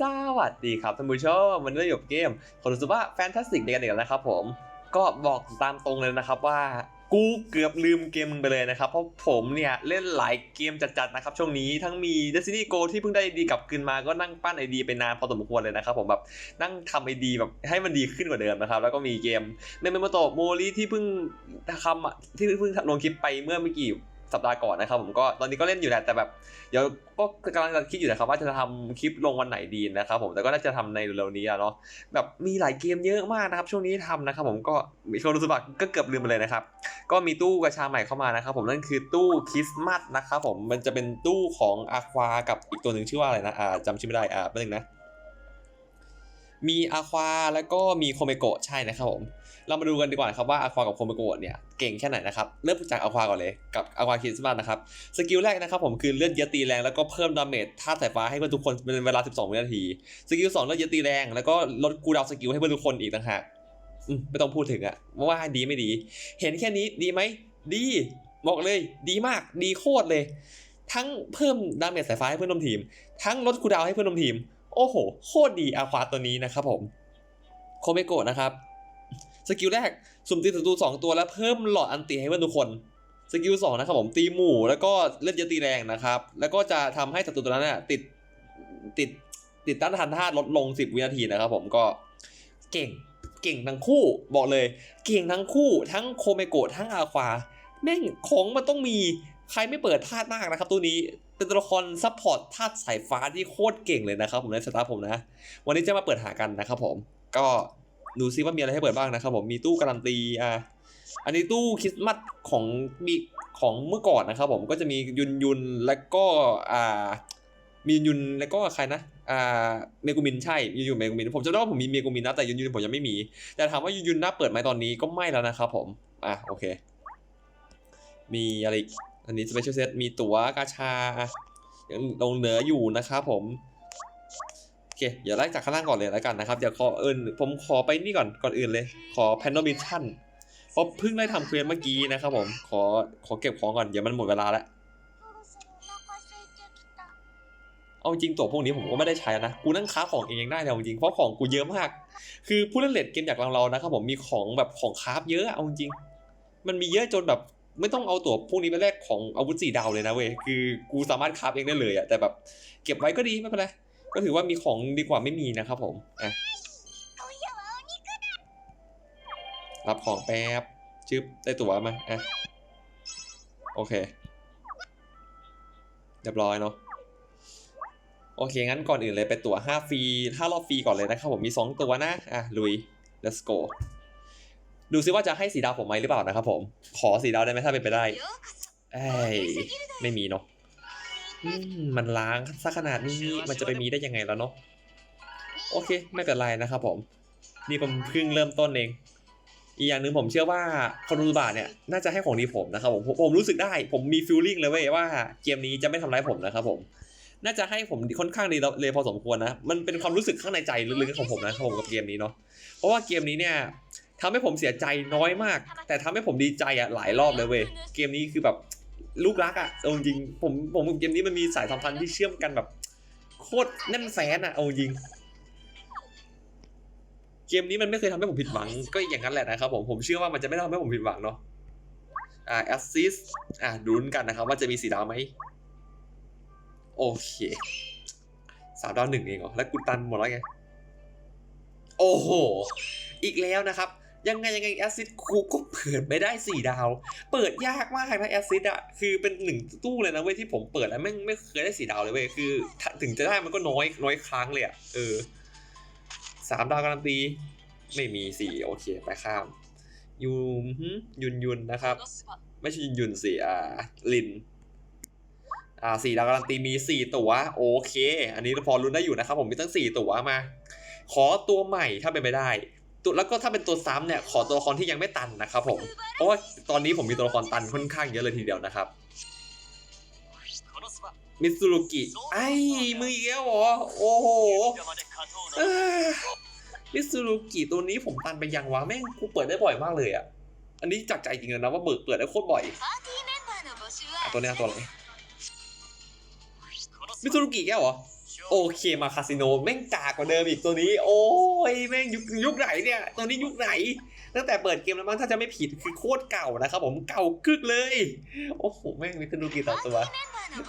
สวัสดีครับท่านผู้ชมวันนี้เราอยู่กับเกมคนรู้สึกว่าแฟนตาสติกเด็กันอีกแล้วนะครับผมก็บอกตามตรงเลยนะครับว่ากูเกือบลืมเกมมึงไปเลยนะครับ เพราะผมเนี่ยเล่นหลายเกมจัดๆนะครับช่วงนี้ทั้งมี Destiny Go ที่เพิ่งได้ดีกลับคืนมาก็นั่งปั้นไอดีไปนานพอสมควรเลยนะครับผมแบบนั่งทำไอดีแบบให้มันดีขึ้นกว่าเดิมนะครับ แล้วก็มีเกมเมมโมโตโมลีที่เพิ่งทำที่เพิ่งลงคลิปไปเมื่อไม่กี่ สัปดาห์ก่อนนะครับผมก็ตอนนี้ก็เล่นอยู่แหละแต่แบบเดี๋ยวก็กำลังจะคิดอยู่นะครับว่าจะทำคลิปลงวันไหนดีนะครับผมแต่ก็น่าจะทำในเร็วๆนี้อะเนาะแบบมีหลายเกมเยอะมากนะครับ ช่วงนี้ทำนะครับผมก็มีคนรู้สึกก็เกือบลืมไปเลยนะครับก็มีตู้กระชาใหม่เข้ามานะครับผมนั่นคือตู้คริสต์มาสนะครับผมมันจะเป็นตู้ของอาควากับอีกตัวหนึ่งชื่อว่าอะไรนะอ่าจำชื่อไม่ได้อ่าแป๊บนึงนะมีอาควาแล้วก็มีโคเมโกะใช่นะครับผม เรามาดูกันดีกว่านะครับว่าอาควากับโคเมโกะเนี่ยเก่งแค่ไหนนะครับเริ่มจากอาควาก่อนเลยกับอาควาคริสต์มาสนะครับสกิลแรกนะครับผมคือเลือดเยอะตีแรงแล้วก็เพิ่มดาเมจธาตุสายฟ้าให้เพื่อนทุกคนเป็นเวลา 12 วินาทีสกิล2เลือดเยอะตีแรงแล้วก็ลดคูดาวสกิลให้เพื่อนทุกคนอีกต่างหากไม่ต้องพูดถึงอะว่าดีไม่ดี เห็นแค่นี้ดีไหมดีบอกเลย ดีมากดีโคตรเลย ทั้งเพิ่มดาเมจสายฟ้าให้เพื่อนร่วมทีม ทั้งลดคูดาวให้เพื่อนร่วมทีม โอ้โห โคตรดีอาควาตัวนี้นะครับผมโคเมโกะนะครับ สกิลแรกสุ่มตีศัตรูสองตัวแล้วเพิ่มหลอดอันติให้เพื่อนทุกคนสกิลสองนะครับผมตีหมู่แล้วก็เลือดเยะตีแรงนะครับ แล้วก็จะทำให้ศัตรูตัวนั้นน่ะติดติดติดต้านทานธาตุลดลง 10 วินาทีนะครับผมก็เก่งเก่งทั้งคู่บอกเลย เก่งทั้งคู่ ทั้งโคเมโกะทั้งอาควาแม่งของมันต้องมีใครไม่เปิดธาตุมากนะครับตัวนี้เป็นตัวละครซัพพอร์ตธาตุสายฟ้าที่โคตรเก่งเลยนะครับผมในสตาร์ผมนะ วันนี้จะมาเปิดหากันนะครับผมก็ ดูซิว่ามีอะไรให้เปิดบ้างนะครับผมมีตู้การันตีอะอันนี้ตู้คริสต์มาสของมีของเมื่อก่อนนะครับผมก็จะมียุนยุนแล้วก็อ่ามียุนยุนแล้วก็ใครนะอ่าเมกุมินใช่ยุนยุนเมกุมินผมจำได้ว่าผมมีเมกุมินนะแต่ยุนยุนผมยังไม่มี แต่ถามว่ายุนยุนน่าเปิดไหมตอนนี้ก็ไม่แล้วนะครับผมอะโอเค มีอะไรอันนี้สเปเชียลเซตมีตั๋วกาชาอะยังลงเหนืออยู่นะครับผม เคเดี๋ยวไล่จากข้างล่างก่อนเลยแล้วกันนะครับเดี๋ยวขอเอินผมขอไปนี่ก่อนก่อนอื่นเลย ขอแพนโนมิชั่นเพราะเพิ่งได้ทำเควสเมื่อกี้นะครับผมขอขอเก็บของก่อนเดี๋ยวมันหมดเวลาแล้วเอาจริงตัวพวกนี้ผมก็ไม่ได้ใช้นะ กูนั่งค้าของเองยังได้เลยจริงเพราะของกูเยอะมาก คือผู้เล่นเลดเกมอยากเราๆนะครับผมมีของแบบของคราฟเยอะเอาจริง มันมีเยอะจนแบบไม่ต้องเอาตัวพวกนี้ไปแลกของอาวุธสี่ดาวเลยนะเว้ย คือกูสามารถคราฟเองได้เลยอะแต่แบบเก็บไว้ก็ดีไม่เป็นไร ก็ถือว่ามีของดีกว่าไม่มีนะครับผมอะรับของแป๊บชึบได้ตั๋วมาอะโอเคเรียบร้อยเนาะโอเค งั้นก่อนอื่นเลยไปตั๋ว5ฟรี5รอบฟรีก่อนเลยนะครับผมมี 2 ตัวนะ อะ ลุย let's go ดูซิว่าจะให้สีดาวผมไหมหรือเปล่านะครับผม ขอสีดาวได้ไหมถ้าเป็นไปได้ เอ้ย ไม่มีเนาะ มันล้างซะขนาดนี้มันจะไปมีได้ยังไงแล้วเนาะโอเค ไม่เป็นไรนะครับผม นี่ผมเพิ่งเริ่มต้นเอง อีกอย่างหนึ่งผมเชื่อว่าคอนรูบาเนี่ยน่าจะให้ของดีผมนะครับผมผมรู้สึกได้ ผมมีฟีลลิ่งเลยเว้ยว่าเกมนี้จะไม่ทำร้ายผมนะครับผมน่าจะให้ผมค่อนข้างดีเลยพอสมควรนะ มันเป็นความรู้สึกข้างในใจลึกๆของผมนะครับผมกับเกมนี้เนาะ เพราะว่าเกมนี้เนี่ยทำให้ผมเสียใจน้อยมาก แต่ทำให้ผมดีใจอะหลายรอบเลยเว้ย เกมนี้คือแบบ ลูกรักอะเอาจริงผมผมเกมนี้มันมีสายสัมพันธ์ที่เชื่อมกันแบบ โคตรแน่นแฟนอะเอาจริง เกมนี้มันไม่เคยทำให้ผมผิดหวัง ก็อย่างนั้นแหละนะครับผมผมเชื่อว่ามันจะไม่ทำให้ผมผิดหวังเนาะอ่าแอสซิสอ่าดูนกันนะครับ ว่าจะมีสีดาวไหมโอเคสามดาวหนึ่งเองเหรอแล้วกูตันหมดแล้วไงโอ้โห อีกแล้วนะครับ ยังไงยังไงแอสซิดกูก็เปิดไม่ได้สี่ดาว เปิดยากมากนะแอสซิดอะคือเป็นหนึ่งตู้เลยนะเว้ยที่ผมเปิดแล้วไม่ไม่เคยได้สี่ดาวเลยเว้ยคือถึงจะได้มันก็น้อยน้อยครั้งเลยอะเออสามดาวการันตีไม่มีสี่โอเคไปข้ามยูยุนยุนนะครับ ไม่ใช่ยุนยุนสิอ่าลินอ่าสี่ดาวการันตีมีสี่ตัวโอเค อันนี้พอรุ้นได้อยู่นะครับผมมีตั้งสี่ตัวมา ขอตัวใหม่ถ้าเป็นไปได้ ตัวแล้วก็ถ้าเป็นตัวซ้ำเนี่ยขอตัวละครที่ยังไม่ตันนะครับผม เพราะว่าตอนนี้ผมมีตัวละครตันค่อนข้างเยอะเลยทีเดียวนะครับ มิซูรุกิ ไอ้มืออีกแล้วเหรอ โอ้โหมิซูรุกิตัวนี้ผมตันไปยังวะแม่งกูเปิดได้บ่อยมากเลยอะ อันนี้จากใจจริงเลยนะว่าเบิกเปิดได้โคตรบ่อยตัวเนี้ยตัวอะไรมิซูรุกิแกเหรอ โอเคมาคาสิโนแม่งกากกว่าเดิมอีกตัวนี้ โอ้ยแม่งยุคยุคไหนเนี่ย ตัวนี้ยุคไหน ตั้งแต่เปิดเกมแล้วมั้งถ้าจะไม่ผิดคือโคตรเก่านะครับผมเก่ากึกเลย โอ้โหแม่งมิทนุกิต่อตัว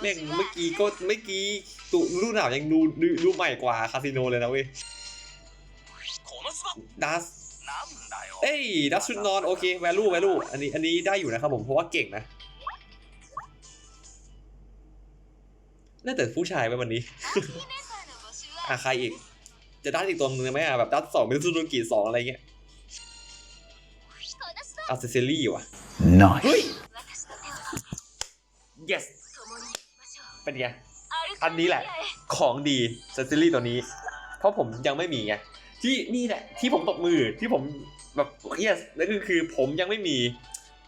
แม่งเมื่อกี้ก็เมื่อกี้ตุรุ่นหนาวยังดูดูใหม่กว่าคาสิโนเลยนะเว้ยดัสเอ้ยดัสชุดนอนโอเคแวลูแวลูอันนี้อันนี้ได้อยู่นะครับผมเพราะว่าเก่งนะ น่าแต่ผู้ชายไปวันนี้ อะใครอีก จะดัสอีกตัวนึงไหมอะแบบดัสสองเป็นซูซูกิสองอะไรเงี้ยอาเซเซรี่ว่ะ Nice. เฮ้ย yes เป็นไง อันนี้แหละ ของดีเซเซรี่ตัวนี้ เพราะผมยังไม่มีไง ที่นี่แหละ ที่ผมตบมือ ที่ผมแบบ yes นั่นคือคือผมยังไม่มี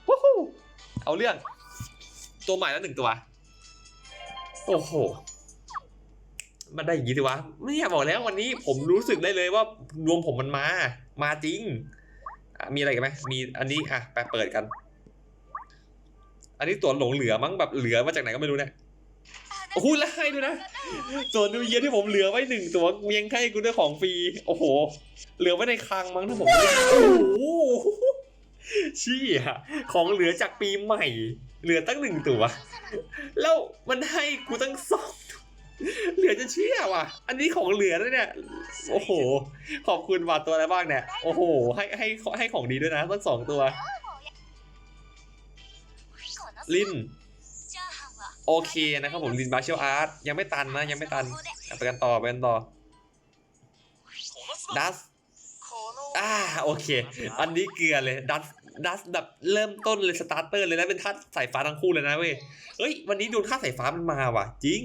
วู้ฮู้เอาเรื่อง ตัวใหม่แล้วหนึ่งตัว โอ้โห มันได้อย่างนี้สิวะไม่ยบอกแล้ววันนี้ผมรู้สึกได้เลยว่าดวงผมมันมา มาจริงอะมีอะไรกันไหมมีอันนี้อะไปเปิดกัน อันนี้ตัวหลงเหลือมั้งแบบเหลือมาจากไหนก็ไม่รู้เนี่ยโอ้โหแล้วให้ด้วยนะส่วนนิวเยียที่ผมเหลือไว้หนึ่งตัวยังให้กูด้วยของฟรีโอ้โห เหลือไว้ในคลังมั้งถ้าผมโอ้โหชี้อะของเหลือจากปีใหม่ เหลือตั้งหนึ่งตัว แล้วมันให้กูตั้งสองเหลือจะเชื่อว่ะ อันนี้ของเหลือด้วยเนี่ย โอ้โห ขอบคุณบาดตัวอะไรบ้างเนี่ย โอ้โห ให้ให้ให้ของดีด้วยนะตั้งสองตัว ลิน โอเคนะครับผมลินบาเชียลอาร์ตยังไม่ตันนะ ยังไม่ตันไปกันต่อไปกันต่อ ดัสอ่าโอเค อันนี้เกลือเลย ดัส ดัสแบบเริ่มต้นเลยสตาร์เตอร์เลยแล้วเป็นธาตุสายฟ้าทั้งคู่เลยนะเว้ยเฮ้ยวันนี้ดูธาตุสายฟ้ามันมาว่ะ จริง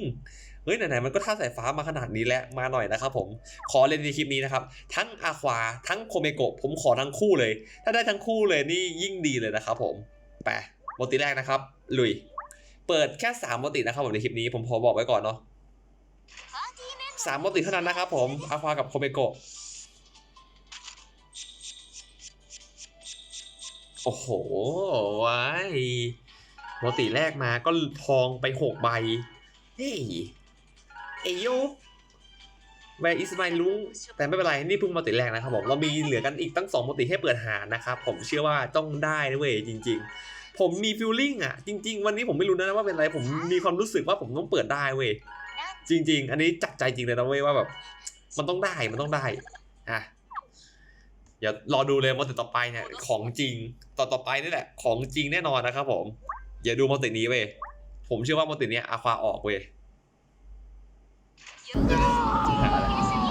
เฮ้ยไหนๆมันก็ธาตุสายฟ้ามาขนาดนี้แล้วมาหน่อยนะครับผมขอเล่นในคลิปนี้นะครับ ทั้งอาควาทั้งโคเมโกะผมขอทั้งคู่เลย ถ้าได้ทั้งคู่เลยนี่ยิ่งดีเลยนะครับผมไปโมติแรกนะครับ ลุย เปิดแค่3โมตินะครับผมในคลิปนี้ผมขอบอกไว้ก่อนเนาะสามโมติเท่านั้นนะครับผมอาควากับโคเมโกะ โอ้โหว้ายปกติแรกมาก็ทองไปหกใบ เฮ้ย เอโยแวร์อิสมาลุงแต่ไม่เป็นไร นี่เพิ่งโมติแรกนะครับผม เรามีเหลือกันอีกตั้งสองปกติให้เปิดหานะครับ ผมเชื่อว่าต้องได้นะเว้ยจริง ๆ ผมมีฟิลลิ่งอะ จริง ๆ วันนี้ผมไม่รู้นะว่าเป็นอะไรผมมีความรู้สึกว่าผมต้องเปิดได้เว้ยจริง ๆ อันนี้จับใจจริงเลยนะเว้ยว่าแบบ มันต้องได้มันต้องได้อะ เดี๋ยวรอดูเลยมอติต่อไปเนี่ยของจริงต่อต่อไปนี่แหละของจริงแน่นอนนะครับผม อย่าดูมอตินี้เว้ยผมเชื่อว่ามอติเนี้ยอาควาออกเว้ย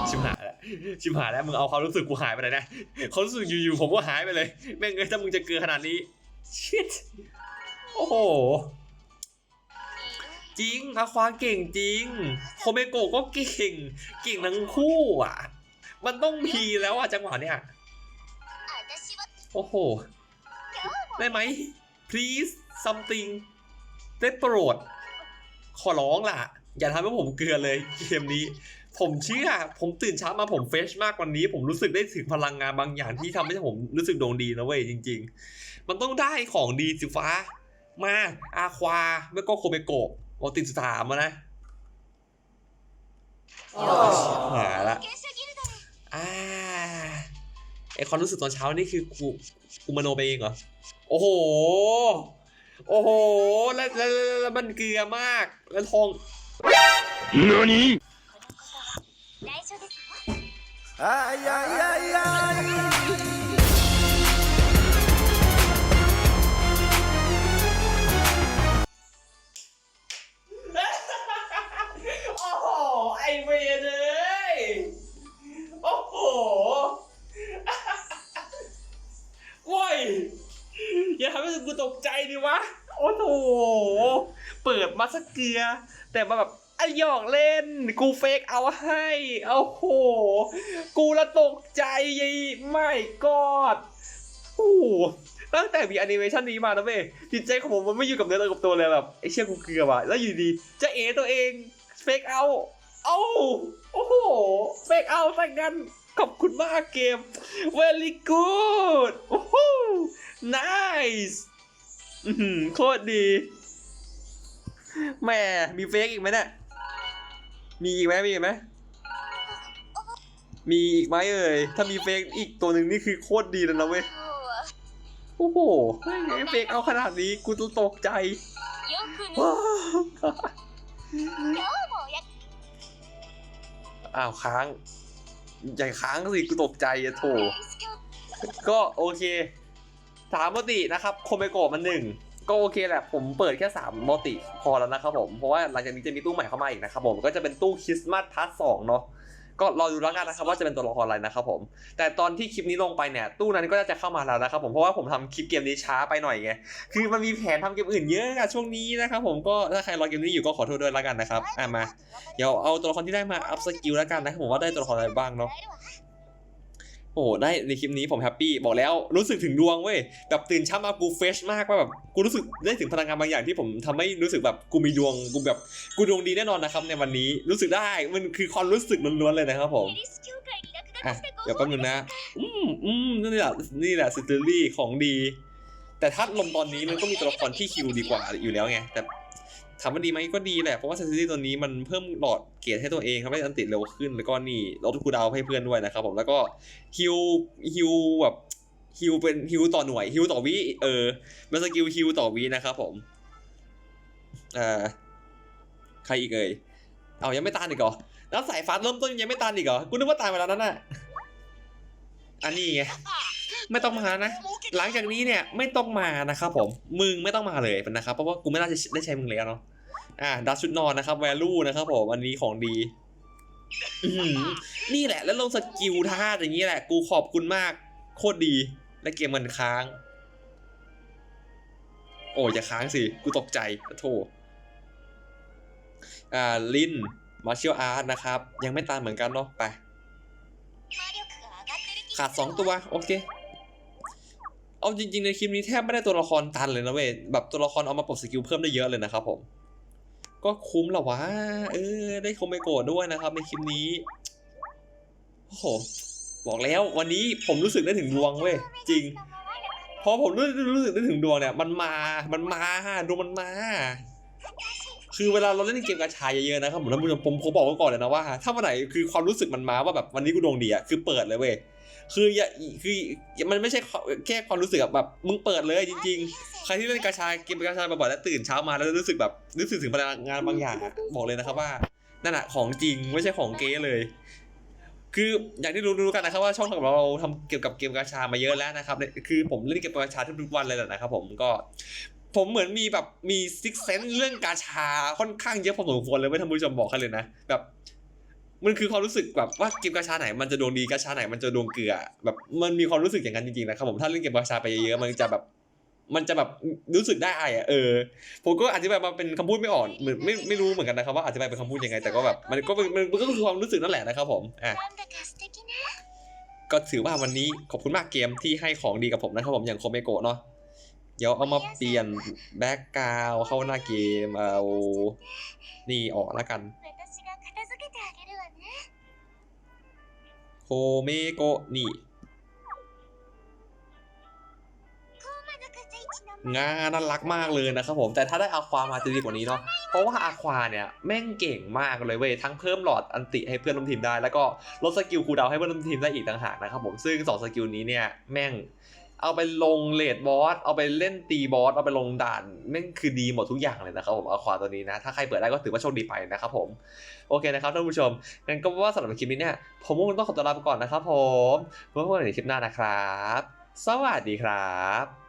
ชิมหายแล้วชิมหายแล้วมึงเอาความรู้สึกกูหายไปเลยนะความรู้สึกอยู่ๆผมก็หายไปเลยแม่งเอ้ยถ้ามึงจะเกลือขนาดนี้ชิตโอ้โหจริงอาควาเก่งจริงโคเมโกะก็เก่ง เก่งทั้งคู่อะ มันต้องมีแล้วอะจังหวะเนี้ย โอ้โห ได้ไหม please something ได้โปรด ขอร้องล่ะ อย่าทำให้ผมเกลือเลยเกมนี้ ผมเชื่อ ผมตื่นเช้ามาผมเฟรชมากวันนี้ ผมรู้สึกได้ถึงพลังงานบางอย่างที่ทำให้ผมรู้สึกดวงดีนะเว้ยจริง ๆ มันต้องได้ของดีสิฟ้า มาอาควาไม่ก็โคเมโกะโอติดสุดถามมานะหาละอ่า ไอความรู้สึกตอนเช้านี่คือกูกูมโนไปเองเหรอ โอ้โห โอ้โห แล้วแล้วแล้วแล้วมันเกลือมาก แล้วทอง Nani? ay, ay, ay, ay. โตกใจดิวะ โอ้โห เปิดมาสักเกลือแต่มาแบบไอหยอกเล่น กูเฟกเอาให้โอ้โห กูละตกใจยัยไม่กอดโอ้โหตั้งแต่มีแอนิเมชันนี้มานะเว้ยจิตใจของผมมันไม่อยู่กับเนื้อตัวกับตัวเลยแบบไอเชี่ยกูเกลือว่ะแล้วอยู่ดีจะเอตัวเองเฟกเอาเอาโอ้โหเฟกเอาแต่กันขอบคุณมากเกม very good โอ้โห nice โคตรดีแม่มีเฟกอีกไหมเนี่ยมีอีกไหมมีอีกไหมมีอีกไหมเอ่ยถ้ามีเฟกอีกตัวหนึ่งนี่คือโคตรดีแล้วนะเว้ยโอ้โหเฟกเอาขนาดนี้กูตตกใจอ้าวค้าง ใหญ่ค้างสิกูตกใจอะโถก็โอเค สามโมตินะครับโคเมโกะมันหนึ่งก็โอเคแหละ ผมเปิดแค่สามโมติพอแล้วนะครับผม เพราะว่าหลังจากนี้จะมีตู้ใหม่เข้ามาอีกนะครับผม ก็จะเป็นตู้คริสต์มาสพาร์ทสองเนาะ ก็รอดูแล้วกันนะครับว่าจะเป็นตัวละครอะไรนะครับผม แต่ตอนที่คลิปนี้ลงไปเนี่ย ตู้นั้นก็จะเข้ามาแล้วนะครับผม เพราะว่าผมทำคลิปเกมนี้ช้าไปหน่อยไง คือมันมีแผนทำเกมอื่นเยอะอะช่วงนี้นะครับผม ก็ถ้าใครรอเกมนี้อยู่ก็ขอโทษด้วยแล้วกันนะครับ อะมา เดี๋ยวเอาตัวละครที่ได้มาอัพสกิลแล้วกันนะครับผมว่าได้ตัวละครอะไรบ้างเนาะ โอ้ได้ในคลิปนี้ผมแฮปปี้บอกแล้วรู้สึกถึงดวงเว้ยแบบตื่นเช้ามากูเฟชมากว่าแบบกูรู้สึกได้ถึงพลังงานบางอย่างที่ผมทำให้รู้สึกแบบกูมีดวงกูแบบกูดวงดีแน่นอนนะครับในวันนี้รู้สึกได้มันคือความรู้สึกล้วนๆเลยนะครับผมอะเดี๋ยวแป๊บนึงนะอืมอืมนี่แหละนี่แหละสตเตอรี่ของดี แต่ถ้าลมตอนนี้มันก็มีตัวละครที่คิวดีกว่าอยู่แล้วไงแต่ ถามว่าดีไหมก็ดีแหละ เพราะว่าสตอรี่ตัวนี้มันเพิ่มหลอดเกียรติให้ตัวเองทำให้อันติดเร็วขึ้น แล้วก็นี่ลดคูดาวให้เพื่อนด้วยนะครับผมแล้วก็ฮิวฮิวแบบฮิวเป็นฮิวต่อหน่วยฮิวต่อวิเออมันสกิลฮิวต่อวินะครับผมอ่าใครอีกเอ่ยเอายังไม่ตานอีกเหรอแล้วสายฟ้าเริ่มต้นยังไม่ตานอีกเหรอกูนึกว่าตายไปแล้วนั่นน่ะอันนี้ไงไม่ต้องมานะ หลังจากนี้เนี่ยไม่ต้องมานะครับผม มึงไม่ต้องมาเลยนะครับ เพราะว่ากูไม่น่าจะได้ใช้มึงแล้วเนาะ อ่าดัชชุดนอนนะครับแวลูนะครับผมอันนี้ของดีนี่แหละ แล้วลงสกิลท่าอย่างนี้แหละ กูขอบคุณมาก โคตรดี และเกมมันค้าง โอ้ยอย่าค้างสิ กูตกใจโทษอ่า ลินมาเชียลอาร์ตนะครับ ยังไม่ตามเหมือนกันเนาะไป ขาดสองตัว โอเค เอาจริง ๆ ในคลิปนี้แทบไม่ได้ตัวละครตันเลยนะเว้ยแบบตัวละครเอามาปรับสกิลเพิ่มได้เยอะเลยนะครับผม ก็คุ้มละวะ เออ ได้คอมไมโกะด้วยนะครับ ในคลิปนี้ โอ้โห บอกแล้ววันนี้ผมรู้สึกได้ถึงดวงเว้ย จริง พอผมรู้รู้สึกได้ถึงดวงเนี่ย มันมา มันมาดวงมันมา คือเวลาเราเล่นเกมกาชาเยอะๆนะครับผมท่านผู้ชมผมผมบอกไว้ก่อนเลยนะว่า ถ้าวันไหนคือความรู้สึกมันมาว่าแบบวันนี้กูดวงดีอะคือเปิดเลยเว้ย คืออย่าคือมันไม่ใช่แค่ความรู้สึกอะแบบมึงเปิดเลยจริง ๆ ใครที่เล่นกาชาเกมกาชาบ่อยๆแล้วตื่นเช้ามาแล้วรู้สึกแบบรู้สึกถึงพลังงานบางอย่างอะบอกเลยนะครับว่านั่นอะของจริงไม่ใช่ของเก๊เลย คืออย่างที่รู้ๆกันนะครับว่าช่องของเราทำเกี่ยวกับเกมกาชามาเยอะแล้วนะครับเนี่ยคือผมเล่นเกมกาชาทุกๆวันเลยแหละนะครับ ผมก็ผมเหมือนมีแบบมีซิกเซนเรื่องกาชาค่อนข้างเยอะพอสมควรเลยไม่ท่านผู้ชมบอกกันเลยนะแบบ มันคือความรู้สึกแบบว่าเกมกาชาไหนมันจะดวงดีกาชาไหนมันจะดวงเกลือแบบมันมีความรู้สึกอย่างนั้นจริงๆนะครับผมถ้าเล่นเกมกาชาไปเยอะๆมันจะแบบมันจะแบบรู้สึกได้อะเออผมก็อธิบายมาเป็นคำพูดไม่อ่อนเหมือนไม่ไม่รู้เหมือนกันนะครับว่าอธิบายเป็นคำพูดยังไงแต่ก็แบบมันก็มันก็คือความรู้สึกนั่นแหละนะครับผมอะก็ถือว่าวันนี้ขอบคุณมากเกมที่ให้ของดีกับผมนะครับผมอย่างโคเมโกะเนาะเดี๋ยวเอามาเปลี่ยนแบ็กกราวเข้าหน้าเกมเอานี่ออกแล้วกัน โคเมโกนี่งาน่ารักมากเลยนะครับผมแต่ถ้าได้อาความาจะดีกว่านี้เนาะเพราะว่าอาควาเนี่ยแม่งเก่งมากเลยเว้ยทั้งเพิ่มหลอดอันติให้เพื่อนร่วมทีมได้ แล้วก็ลดสกิลคูดาวให้เพื่อนร่วมทีมได้อีกต่างหากนะครับผมซึ่ง2สกิลนี้เนี่ยแม่ง เอาไปลงเลดบอส เอาไปเล่นตีบอส เอาไปลงด่านนั่นคือดีหมดทุกอย่างเลยนะครับผมอาควาตัวนี้นะ ถ้าใครเปิดได้ก็ถือว่าโชคดีไปนะครับผม โอเคนะครับท่านผู้ชม งั้นก็ว่าสำหรับคลิปนี้เนี่ย ผมคงต้องขอตัวลาไปก่อนนะครับผมไว้พบกันในคลิปหน้านะครับ สวัสดีครับ